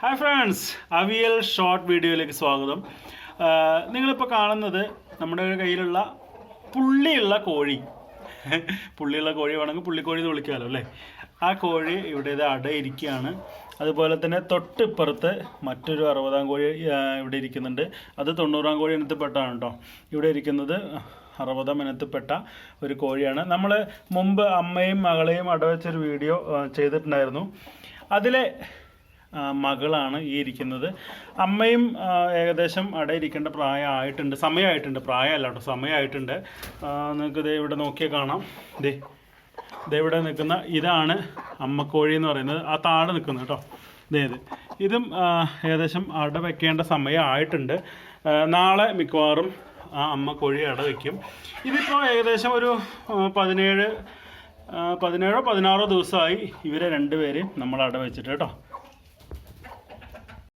Hi friends avial short വീഡിയോയിലേക്ക് സ്വാഗതം. നിങ്ങളിപ്പോൾ കാണുന്നത് നമ്മുടെ കയ്യിലുള്ള പുള്ളിയുള്ള കോഴി. പുള്ളിയുള്ള കോഴി വേണമെങ്കിൽ പുള്ളിക്കോഴി എന്ന് വിളിക്കാമല്ലോ അല്ലേ? ആ കോഴി ഇവിടെ ഇത് അടയിരിക്കുകയാണ് അതുപോലെ തന്നെ തൊട്ടിപ്പുറത്ത് മറ്റൊരു അറുപതാം കോഴി ഇവിടെ ഇരിക്കുന്നുണ്ട്. അത് തൊണ്ണൂറാം കോഴി ഇനത്തിൽപ്പെട്ടാണ് കേട്ടോ. ഇവിടെ ഇരിക്കുന്നത് അറുപതാം ഇനത്തിൽപ്പെട്ട ഒരു കോഴിയാണ്. നമ്മൾ മുമ്പ് അമ്മയും മകളെയും അടവെച്ചൊരു വീഡിയോ ചെയ്തിട്ടുണ്ടായിരുന്നു. അതിലെ മകളാണ് ഈ ഇരിക്കുന്നത്. അമ്മയും ഏകദേശം അവിടെ ഇരിക്കേണ്ട പ്രായമായിട്ടുണ്ട്. സമയമായിട്ടുണ്ട്. പ്രായമല്ല കേട്ടോ സമയമായിട്ടുണ്ട് നിങ്ങൾക്ക് ദേ ഇവിടെ നോക്കിയാൽ കാണാം. ദേ ദേ ഇവിടെ നിൽക്കുന്ന ഇതാണ് അമ്മക്കോഴി എന്ന് പറയുന്നത്. ആ താഴെ നിൽക്കുന്നത് കേട്ടോ. ദേ ഇത് ഇതും ഏകദേശം അട വെക്കേണ്ട സമയമായിട്ടുണ്ട്. നാളെ മിക്കവാറും ആ അമ്മക്കോഴി അട വയ്ക്കും ഇതിപ്പോൾ ഏകദേശം ഒരു പതിനേഴ് പതിനേഴോ പതിനാറോ ദിവസമായി ഇവരെ രണ്ടുപേരെയും നമ്മൾ അട വെച്ചിട്ട് കേട്ടോ.